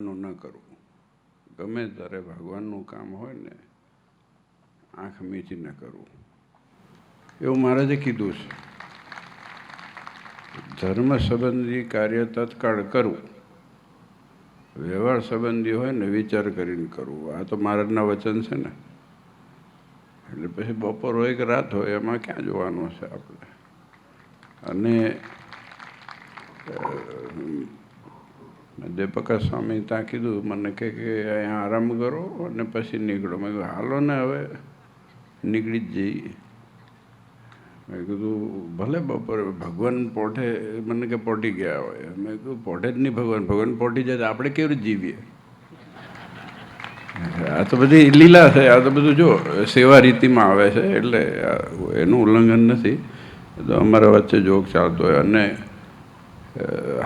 નું ન કરવું. ગમે ત્યારે ભગવાનનું કામ હોય ને, આંખ મીચી ન કરવું. એવું મહારાજે કીધું છે. ધર્મ સંબંધી કાર્ય તત્કાળ કરવું. વ્યવહાર સંબંધી હોય ને, વિચાર કરીને કરવું. આ તો મહારાજના વચન છે ને. એટલે પછી બપોર હોય કે રાત હોય, એમાં ક્યાં જોવાનું છે આપણે? અને દેપકા સ્વામી ત્યાં કીધું, મને કે કે અહીંયા આરામ કરો અને પછી નીકળો. મેં કીધું, હાલો ને હવે. નીકળી જ જઈએ. મેં કીધું, ભલે બપોરે, ભગવાન પોઠે, મને કે પોટી ગયા હોય. મેં કીધું, પોઠે જ નહીં ભગવાન ભગવાન પોટી જાય આપણે કેવી રીતે જીવીએ? આ તો બધી લીલા છે, આ તો બધું જો, સેવા રીતિમાં આવે છે, એટલે એનું ઉલ્લંઘન નથી. તો અમારા વચ્ચે જોગ ચાલતો હોય અને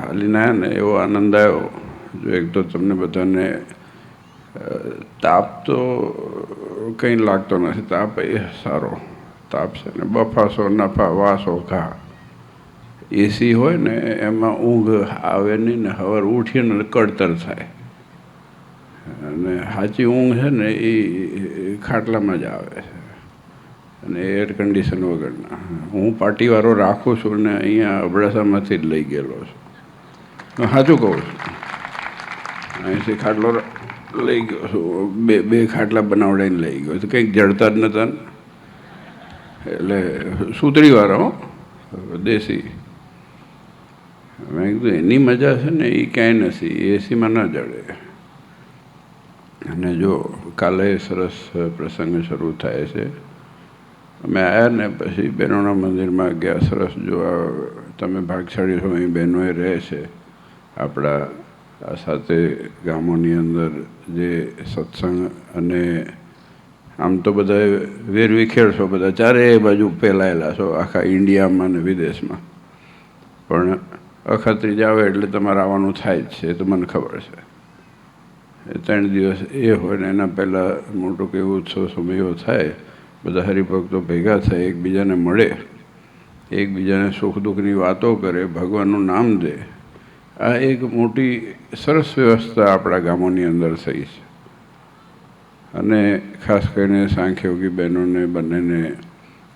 હાલીને ને એવો આનંદ આવ્યો. જો એક તો તમને બધાને તાપ તો કંઈ લાગતો નથી. તાપ એ સારો તાપ છે ને બફાસો, નફા, વાસો, ઘા. એસી હોય ને એમાં ઊંઘ આવે નહીં ને હવાર ઉઠીને કડતર થાય. અને સાચી ઊંઘ છે ને એ ખાટલામાં જ આવે છે. અને એર કન્ડિશન વગરના. હું પાર્ટીવાળો રાખું છું ને અહીંયા અબડાસામાંથી જ લઈ ગયેલો છું. સાચું કહું છું. અહીંથી ખાટલો લઈ ગયો છું. બે બે ખાટલા બનાવડાવીને લઈ ગયો તો કંઈક જડતા જ નહોતા એટલે સુતરીવાળો દેશી. મેં કીધું, એની મજા છે ને એ ક્યાંય નથી. એસીમાં ન જડે. અને જો કાલે સરસ પ્રસંગ શરૂ થાય છે. અમે આવ્યા ને પછી બહેનોના મંદિરમાં ગયા, સરસ જોવા. તમે ભાગશાળી છો, અહીં બહેનોએ રહે છે. આપણા આ સાથે ગામોની અંદર જે સત્સંગ અને આમ તો બધા વેરવિખેર છો બધા. ચારેય બાજુ ફેલાયેલા છો, આખા ઇન્ડિયામાં ને વિદેશમાં. પણ અખત્રી જ આવે એટલે તમારે આવવાનું થાય જ છે, એ તો મને ખબર છે. ત્રણ દિવસ એ હોય ને એના પહેલાં મોટો કે ઉત્સવ સમયો થાય બધા હરિભક્તો ભેગા થાય, એકબીજાને મળે, એકબીજાને સુખ દુઃખની વાતો કરે, ભગવાનનું નામ દે. આ એક મોટી સરસ વ્યવસ્થા આપણા ગામોની અંદર થઈ છે. અને ખાસ કરીને સાંખ્યોગી બહેનોને, બંનેને,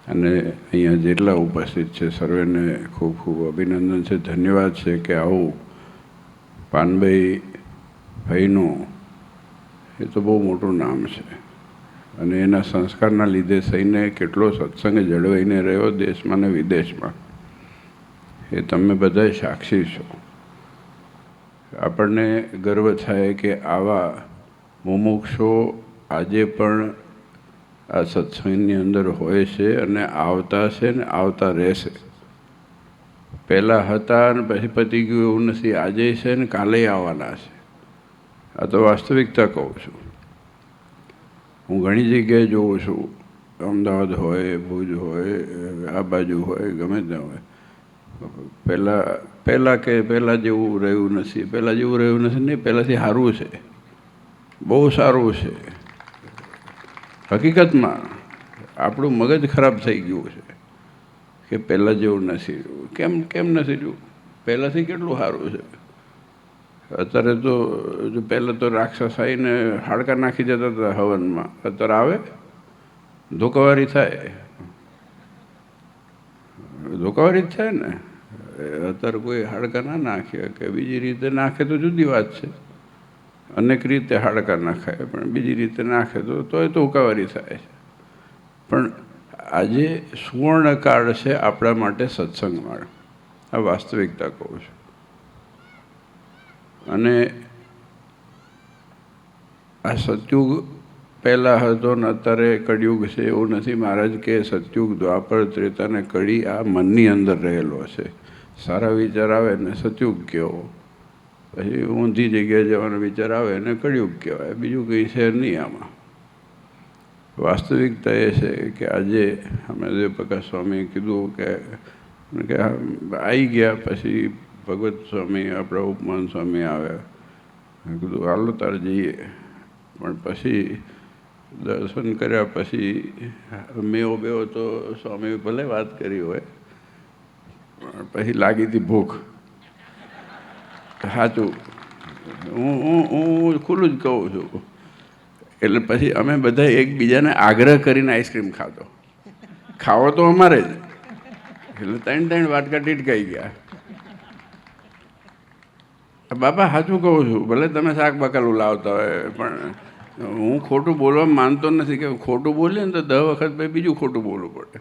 અને અહીંયા જેટલા ઉપસ્થિત છે, સર્વેને ખૂબ ખૂબ અભિનંદન છે. ધન્યવાદ છે કે આવું પાનભાઈ ભાઈનું, એ તો બહુ મોટું નામ છે. અને એના સંસ્કારના લીધે થઈને કેટલો સત્સંગ જળવાઈને રહ્યો દેશમાં ને વિદેશમાં. એ તમે બધા સાક્ષી છો. આપણને ગર્વ થાય કે આવા મુમુક્ષો આજે પણ આ સત્સંગની અંદર હોય છે અને આવતા છે ને આવતા રહેશે. પહેલાં હતા અને પછી પતી ગયું એવું નથી, આજે છે ને કાલે આવવાના છે. આ તો વાસ્તવિકતા કહું છું. હું ઘણી જગ્યાએ જોઉં છું. અમદાવાદ હોય, ભુજ હોય, આ બાજુ હોય, ગમે ત્યાં હોય. પહેલાં પહેલાં કે પહેલાં જેવું રહ્યું નથી. પહેલાં જેવું રહ્યું નથી નહીં, પહેલાંથી સારું છે. બહુ સારું છે. હકીકતમાં આપણું મગજ ખરાબ થઈ ગયું છે કે પહેલાં જેવું નથી કેમ કેમ નથી રહ્યું? પહેલાંથી કેટલું સારું છે? અત્યારે તો જો પહેલાં તો રાક્ષસ આવીને હાડકા નાખી જતા હતા હવનમાં. અત્યારે આવે? ધોકાવારી થાય. ધોકાવારી જ થાય ને. અત્યારે કોઈ હાડકા ના નાખે કે બીજી રીતે નાખે તો જુદી વાત છે. અનેક રીતે હાડકા નાખાય, પણ બીજી રીતે નાખે તો તોય તો ઉકાવારી થાય. પણ આજે સુવર્ણકાળ છે આપણા માટે સત્સંગમાં આ વાસ્તવિકતા કહું છું. અને આ સતયુગ પહેલાં હતો ને અત્યારે કળિયુગ છે એવું નથી. મહારાજ કે સતયુગ દ્વાપર ત્રેતા ને કળી આ મનની અંદર રહેલો છે. સારા વિચાર આવે ને સતયુગ કહેવો. પછી ઊંધી જગ્યાએ જવાનો વિચાર આવે ને કળિયુગ કહેવાય. બીજું કંઈ છે નહીં આમાં. વાસ્તવિકતા એ છે કે આજે અમે દેવપ્રકાશ સ્વામીએ કીધું કે આવી ગયા પછી ભગવત સ્વામી, આપણા ઉપમાન સ્વામી આવ્યા. મેં કીધું, હાલો તાર જઈએ. પણ પછી દર્શન કર્યા પછી મેવો બેવો તો સ્વામી ભલે વાત કરી હોય, પણ પછી લાગી હતી ભૂખ. સાચું. હું હું હું ખુલ્લું જ કહું છું. એટલે પછી અમે બધા એકબીજાને આગ્રહ કરીને આઈસ્ક્રીમ ખાતો ખાવો તો અમારે જ. એટલે ત્રણ ત્રણ વાટકા ટીટકાઈ ગયા. બાપા, સાચું કહું છું, ભલે તમે શાક બકાલું લાવતા હોય, પણ હું ખોટું બોલવા માનતો નથી કે ખોટું બોલીએ ને તો દસ વખત પછી બીજું ખોટું બોલવું પડે.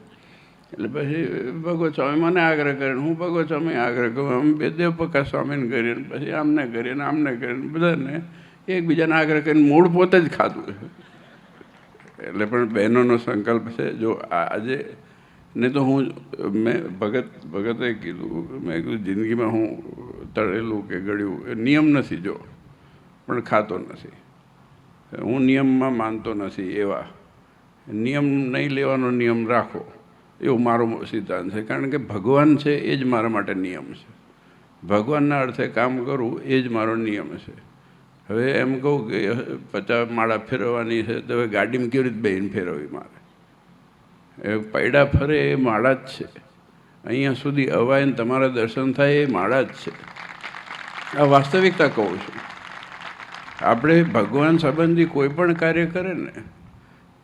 એટલે પછી ભગવત સ્વામી મને આગ્રહ કરીને હું ભગવત સ્વામી આગ્રહ કરું, અમે બે દેવપકા સ્વામીને કરીને પછી આમને કરીને આમને કરીને બધાને એકબીજાને આગ્રહ કરીને મૂળ પોતે જ ખાધું. એટલે પણ બહેનોનો સંકલ્પ છે, જો આજે ને તો હું, મેં ભગત ભગતે કીધું, મેં કીધું, જિંદગીમાં હું તળેલું કે ગળ્યું, એ નિયમ નથી જો, પણ ખાતો નથી. હું નિયમમાં માનતો નથી એવા. નિયમ નહીં લેવાનો નિયમ રાખો, એવું મારો સિદ્ધાંત છે. કારણ કે ભગવાન છે એ જ મારા માટે નિયમ છે. ભગવાનના અર્થે કામ કરવું એ જ મારો નિયમ છે. હવે એમ કહું કે પચાસ માળા ફેરવવાની છે તો હવે ગાડીમાં કેવી રીતે બેહીને ફેરવવી મારે? એ પૈડા ફરે એ માળા જ છે. અહીંયા સુધી અવાય તમારા દર્શન થાય એ માળા જ છે. આ વાસ્તવિકતા કહું છું. આપણે ભગવાન સંબંધી કોઈ પણ કાર્ય કરે ને,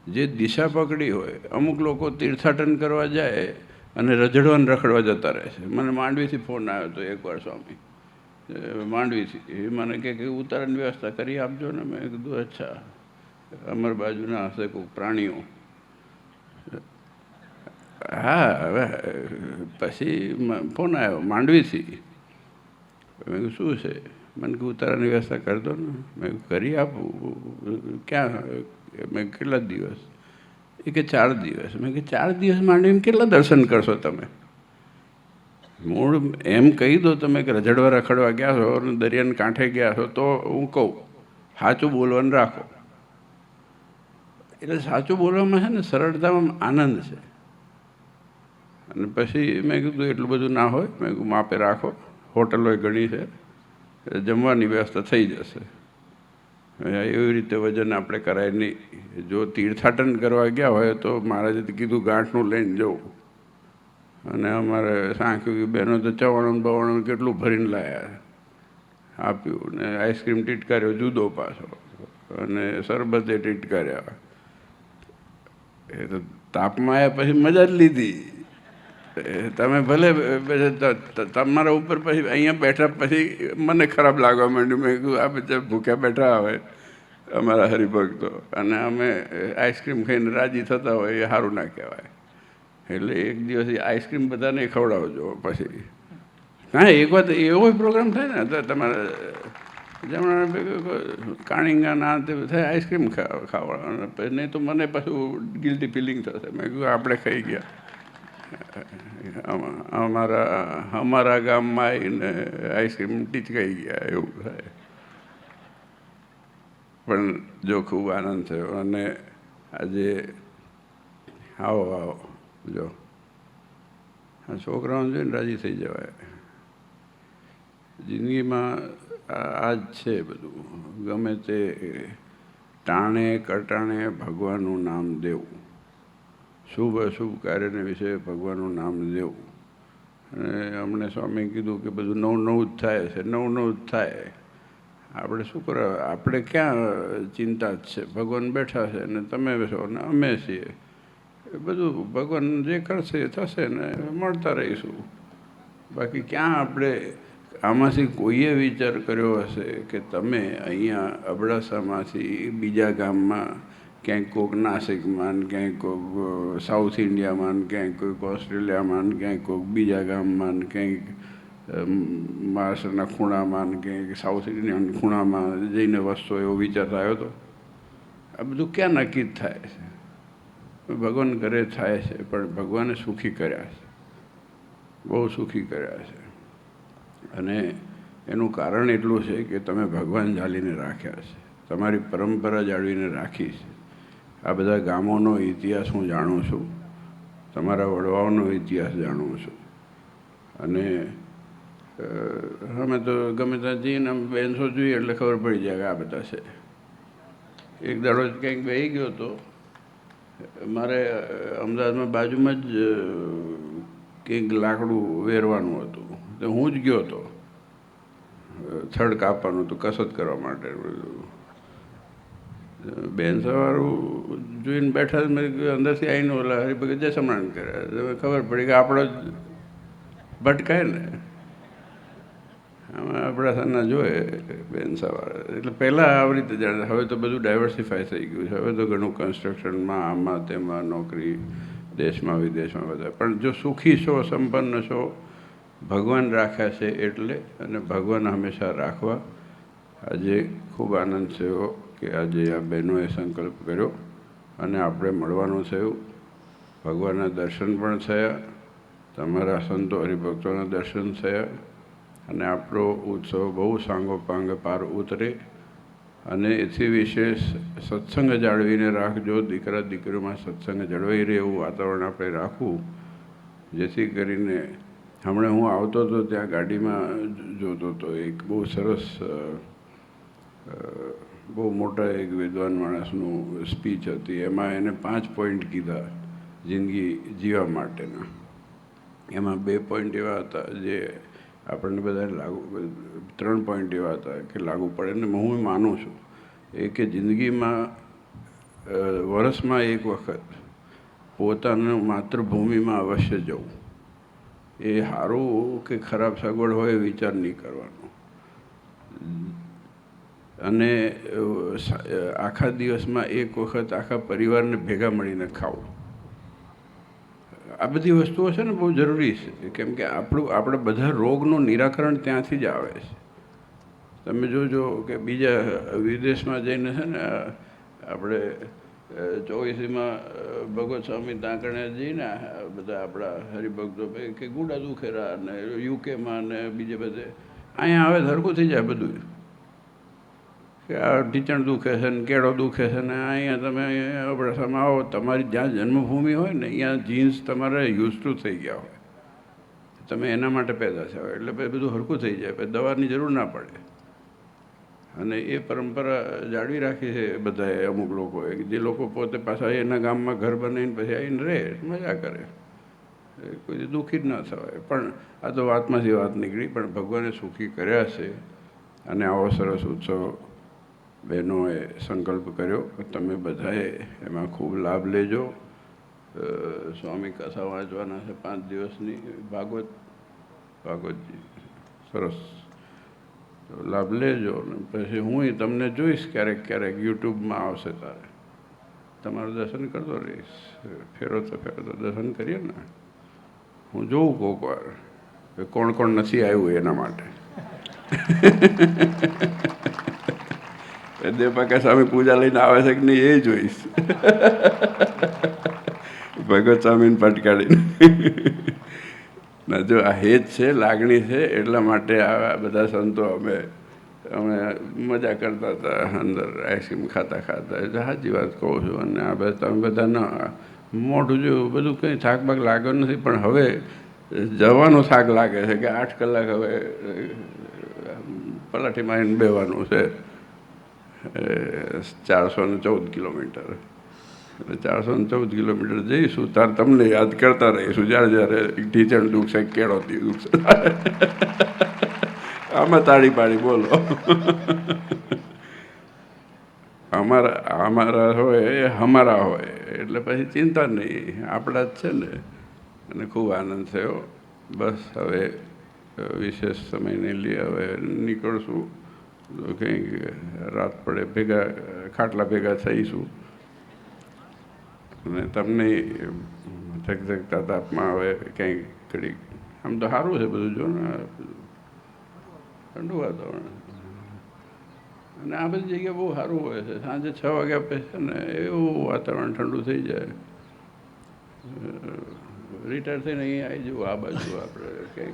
જે દિશા પકડી હોય, અમુક લોકો તીર્થાટન કરવા જાય અને રજડવાને રખડવા જતા રહે છે. મને માંડવીથી ફોન આવ્યો હતો એકવાર સ્વામી. માંડવીથી. એ મને કહે કે ઉતારણ વ્યવસ્થા કરી આપજો ને. મેં કીધું, અચ્છા. અમર બાજુના હશે કોઈ પ્રાણીઓ. હા, હવે, પછી ફોન આવ્યો માંડવીથી. મેં શું છે? મને કે ઉતારાની વ્યવસ્થા કરી દો ને. મેં કરી આપું. ક્યાં? મેં કેટલા દિવસ? એ કે, ચાર દિવસ. મેં કે ચાર દિવસ માંડીને કેટલા દર્શન કરશો તમે? મૂળ એમ કહી દો તમે કે રજડવા રખડવા ગયા છો અને દરિયાને કાંઠે ગયા છો તો હું કહું, સાચું બોલવાનું રાખો. એટલે સાચું બોલવામાં છે ને સરળતામાં આનંદ છે. અને પછી મેં કીધું, એટલું બધું ના હોય. મેં કીધું, માપે રાખો. હોટલો ઘણી છે જમવાની વ્યવસ્થા થઈ જશે. એવી રીતે વજન આપણે કરાય નહીં જો તીર્થાટન કરવા ગયા હોય તો મહારાજે કીધું ગાંઠનું લઈને જવું. અને અમારે સાંખ્યું બહેનો તો ચવાણું બવાણું કેટલું ભરીને લાયા આપ્યું ને આઈસ્ક્રીમ ટીટકાર્યો જુદો પાછો. અને સરબતે ટીટકાર્યા એ તો તાપમાં આવ્યા પછી મજા જ લીધી. તમે ભલે તમારા ઉપર પછી અહીંયા બેઠા પછી મને ખરાબ લાગવા માંડ્યું. મેં કીધું, આ બધા ભૂખ્યા બેઠા આવે અમારા હરિભક્તો. અને અમે આઈસ્ક્રીમ ખાઈને રાજી થતા હોય એ સારું ના કહેવાય. એટલે એક દિવસ આઈસ્ક્રીમ બધાને ખવડાવજો પછી. ના, એક વાત એવો પ્રોગ્રામ થાય ને, તો તમારે, જમણા કાણિંગા ના તે થાય આઈસ્ક્રીમ ખાવા. નહીં તો મને પાછું ગિલ્ટી ફિલિંગ થશે. મેં કીધું, આપણે ખાઈ ગયા. અમારા અમારા ગામમાં આવીને આઈસ્ક્રીમ ટીચકાઈ ગયા, એવું થાય. પણ જો ખૂબ આનંદ થયો. અને આજે આવો આવો, જો. આ છોકરાઓને જોઈને રાજી થઈ જવાય. જિંદગીમાં આ જ છે બધું. ગમે તે ટાણે, કટાણે ભગવાનનું નામ દેવું. શુભ અશુભ કાર્યને વિશે ભગવાનનું નામ લેવું. અને અમને સ્વામી કીધું કે બધું નવું નવું જ થાય છે, નવું નવું જ થાય. આપણે શું કરે આપણે ક્યાં ચિંતા જ છે? ભગવાન બેઠા છે ને તમે બેસો ને અમે છીએ. એ બધું ભગવાન જે કરશે એ થશે ને મળતા રહીશું. બાકી ક્યાં આપણે? આમાંથી કોઈએ વિચાર કર્યો હશે કે તમે અહીંયા અબડાસામાંથી બીજા ગામમાં ક્યાંક કોઈક નાસિકમાં ક્યાંક કોઈક સાઉથ ઇન્ડિયામાં ક્યાંક કોઈક ઓસ્ટ્રેલિયામાં ક્યાંક કોઈક બીજા ગામમાં ક્યાંક મહારાષ્ટ્રના ખૂણામાં ક્યાંક સાઉથ ઇન્ડિયાના ખૂણામાં જઈને વસતો એવો વિચાર આવ્યો હતો. આ બધું ક્યાં નક્કી જ થાય છે? ભગવાન ઘરે થાય છે, પણ ભગવાને સુખી કર્યા છે. બહુ સુખી કર્યા છે. અને એનું કારણ એટલું છે કે તમે ભગવાન જાળીને રાખ્યા છે. તમારી પરંપરા જાળવીને રાખી છે. આ બધા ગામોનો ઇતિહાસ હું જાણું છું. તમારા વડવાઓનો ઇતિહાસ જાણું છું. અને અમે તો ગમે ત્યાં જઈને આમ બેન્સો જોઈએ એટલે ખબર પડી જાય કે આ બધા છે. એક દાડો જ ક્યાંક બેસી ગયો હતો મારે અમદાવાદમાં બાજુમાં જ કંઈક લાકડું વેરવાનું હતું. તો હું જ ગયો હતો થડ કાપવાનું હતું કસરત કરવા માટે. બધું બેન સવારું જોઈને બેઠા મેં અંદરથી આવીને ઓલા હરિભગત જય સમરણ કર્યા તમે ખબર પડી કે આપણો જ ભટકાય ને. આમાં આપણા સાના જોઈએ બેન સવાર. એટલે પહેલાં આવી રીતે જાણે, હવે તો બધું ડાયવર્સિફાય થઈ ગયું છે. હવે તો ઘણું કન્સ્ટ્રક્શનમાં આમાં તેમાં, નોકરી, દેશમાં, વિદેશમાં બધા. પણ જો સુખી છો, સંપન્ન છો, ભગવાન રાખ્યા છે એટલે, અને ભગવાન હંમેશા રાખવા. આજે ખૂબ આનંદ થયો. કે આજે આ બહેનોએ સંકલ્પ કર્યો અને આપણે મળવાનું થયું ભગવાનના દર્શન પણ થયા, તમારા સંતો હરિભક્તોના દર્શન થયા અને આપણો ઉત્સવ બહુ સાંગો પાંગ પાર ઉતરે. અને એથી વિશેષ સત્સંગ જાળવીને રાખજો, દીકરા દીકરીઓમાં સત્સંગ જળવાઈ રહે એવું વાતાવરણ આપણે રાખવું. જેથી કરીને હમણાં હું આવતો હતો ત્યાં ગાડીમાં જોતો હતો એક બહુ સરસ બહુ મોટા એક વિદ્વાન માણસનું સ્પીચ હતી. એમાં એને પાંચ પોઈન્ટ કીધા જિંદગી જીવા માટેના. એમાં બે પોઈન્ટ એવા હતા જે આપણને બધાને લાગુ, ત્રણ પોઈન્ટ એવા હતા કે લાગુ પડે. ને હું માનું છું. એ કે જિંદગીમાં વર્ષમાં એક વખત પોતાનું માતૃભૂમિમાં અવશ્ય જવું. એ સારું કે ખરાબ સગવડ હોય વિચાર નહીં કરવાનો. અને આખા દિવસમાં એક વખત આખા પરિવારને ભેગા મળીને ખાવું. આ બધી વસ્તુઓ છે ને બહુ જરૂરી છે. કેમ કે આપણું, આપણે બધા રોગનું નિરાકરણ ત્યાંથી જ આવે છે. તમે જોજો કે બીજા વિદેશમાં જઈને છે ને, આપણે ચોવીસીમાં ભગવત સ્વામી તાંકણે જઈને બધા આપણા હરિભક્તો કે ગુડા દુખેરા ને યુકેમાં ને, બીજે બધે, અહીંયા આવે ધરકું થઈ જાય બધું. કે આ ઢીચણ દુખે છે ને કેળો દુખે છે ને અહીંયા તમે અબડાસામાં આવો, તમારી જ્યાં જન્મભૂમિ હોય ને અહીંયા જીન્સ તમારે યુઝ ટુ થઈ ગયા હોય. તમે એના માટે પેદા થયા હોય. એટલે પછી બધું હરખું થઈ જાય, પછી દવાની જરૂર ના પડે. અને એ પરંપરા જાળવી રાખી છે બધાએ, અમુક લોકોએ જે લોકો પોતે પાછા એના ગામમાં ઘર બનાવીને પછી આવીને રહે, મજા કરે. કોઈ દુઃખી જ ન થવાય. પણ આ તો વાતમાંથી વાત નીકળી, પણ ભગવાને સુખી કર્યા છે. અને આવો સરસ ઉત્સવ બહેનોએ સંકલ્પ કર્યો કે તમે બધાએ એમાં ખૂબ લાભ લેજો. સ્વામી કથા વાંચવાના છે પાંચ દિવસની. ભાગવત, ભાગવતજી, સરસ. લાભ લેજો ને પછી હું તમને જોઈશ ક્યારેક ક્યારેક યુટ્યુબમાં આવશે તારે. તમારું દર્શન કરતો રહીશ. ફેરો તો ફેરો તો દર્શન કરીએ ને. હું જોઉં કોક વાર કોણ કોણ નથી આવ્યું એના માટે. દેવપાકા સ્વામી પૂજા લઈને આવે છે કે નહીં એ જોઈશ. ભગત સ્વામીને પટકાડીને ના, જો આ હેત છે, લાગણી છે, એટલા માટે આ બધા સંતો અમે અમે મજા કરતા હતા, અંદર આઈસ્ક્રીમ ખાતા ખાતા. સાચી વાત કહું છું, અને આ બધા તમે બધા ન મોઢું જેવું બધું કંઈ થાક બાક લાગ્યો નથી, પણ હવે જવાનો થાક લાગે છે કે આઠ કલાક હવે પલાઠી મારીને બેવાનું છે. ચારસો ને ચૌદ કિલોમીટર. એટલે ચારસો ને ચૌદ કિલોમીટર જઈશું, તાર તમને યાદ કરતા રહીશું, જ્યારે જ્યારે ઢીચણ દુખશે કેળો દુખશે આમાં તાળી પાડી બોલો. અમારા અમારા હોય અમારા હોય, એટલે પછી ચિંતા નહીં, આપણા જ છે ને. અને ખૂબ આનંદ થયો. બસ હવે વિશેષ સમય નહીં લઈએ હવે નીકળશું. કંઈક રાત પડે ભેગા, ખાટલા ભેગા થઈશું. અને તમને ઝગઝગતા તાપમાં હવે કંઈક ઘડીક. આમ તો સારું છે બધું, જો ને. ઠંડુ વાતાવરણ. અને આ બધી જગ્યા બહુ સારું હોય છે. સાંજે છ વાગ્યા પછી ને, એવું વાતાવરણ ઠંડુ થઈ જાય. રિટાયર થઈને અહીં આવી જવું, આ બાજુ આપણે કંઈક.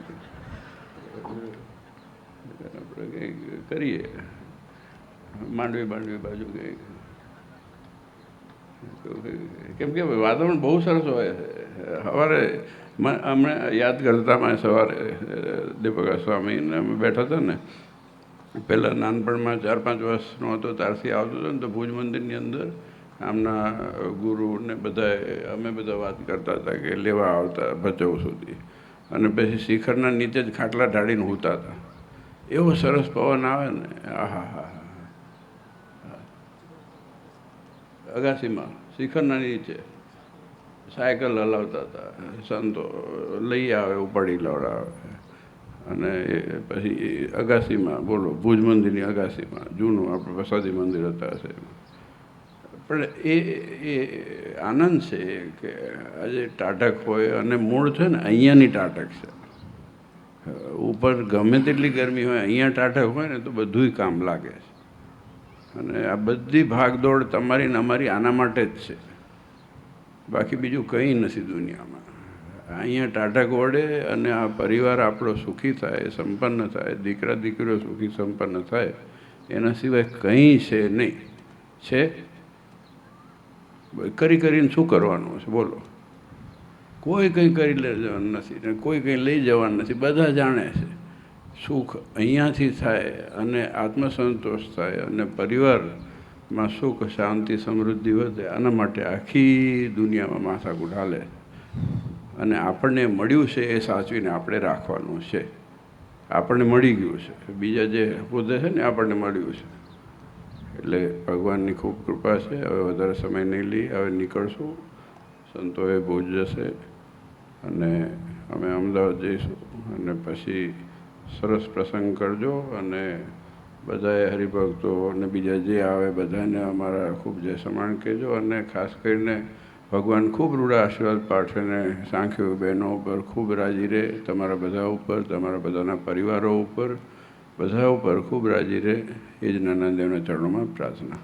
આપણે કંઈક કરીએ. માંડવી માંડવી બાજુ કંઈક. કેમ કે વાતાવરણ બહુ સરસ હોય સવારે અમને યાદ કરતા મેં સવારે દીપકા સ્વામીને અમે બેઠા હતા ને. પહેલાં નાનપણમાં ચાર, પાંચ વર્ષનો હતો, ત્યારથી આવતો હતો ને તો ભુજ મંદિરની અંદર આમના ગુરુને બધા અમે બધા વાત કરતા હતા કે લેવા આવતા ભચાઉ સુધી. અને પછી શિખરના નીચે જ ખાટલા ઢાળીને હોતા હતા. એવો સરસ પવન આવે ને આહા હા અગાસીમાં શિખરના નીચે સાયકલ હલાવતા હતા સંતો લઈ આવે ઉપાડી લવડાવે અને પછી અગાસીમાં બોલો ભુજ મંદિરની અગાસીમાં જૂનું આપણે પ્રસાદી મંદિર હતા હશે પણ એ એ આનંદ છે કે આજે ટાટક હોય અને મૂળ છે ને અહીંયાની ટાટક છે ઉપર ગમે તેટલી ગરમી હોય, અહીંયા ટાટક હોય ને તો બધુંય કામ લાગે છે. અને આ બધી ભાગદોડ તમારી ને અમારી આના માટે જ છે. બાકી બીજું કંઈ નથી દુનિયામાં. અહીંયા ટાઢક વડે અને આ પરિવાર આપણો સુખી થાય, સંપન્ન થાય, દીકરા દીકરીઓ સુખી સંપન્ન થાય, એના સિવાય કંઈ છે નહીં. છે? કરી કરીને શું કરવાનું છે? બોલો. કોઈ કંઈ કરી લઈ જવાનું નથી ને કોઈ કંઈ લઈ જવાનું નથી. બધા જાણે છે. સુખ અહીંયાથી થાય અને આત્મસંતોષ થાય અને પરિવારમાં સુખ, શાંતિ, સમૃદ્ધિ વધે, આના માટે આખી દુનિયામાં માથા ગુઢાલે. અને આપણને મળ્યું છે એ સાચવીને આપણે રાખવાનું છે. આપણને મળી ગયું છે. બીજા જે પોતે છે ને આપણને મળ્યું છે. એટલે ભગવાનની ખૂબ કૃપા છે. હવે વધારે સમય નહીં લઈ હવે નીકળશું. સંતોએ ભુજ જશે અને અમે અમદાવાદ જઈશું. અને પછી સરસ પ્રસંગ કરજો અને બધાએ હરિભક્તો અને બીજા જે આવે બધાને અમારા ખૂબ જે સમાન કહેજો અને ખાસ કરીને ભગવાન ખૂબ રૂડા આશીર્વાદ પાઠવે ને સાંખ્યો બહેનો ઉપર ખૂબ રાજી રહે, તમારા બધા ઉપર, તમારા બધાના પરિવારો ઉપર, બધા ઉપર ખૂબ રાજી રહે. એ જ નાના દેવના ચરણોમાં પ્રાર્થના.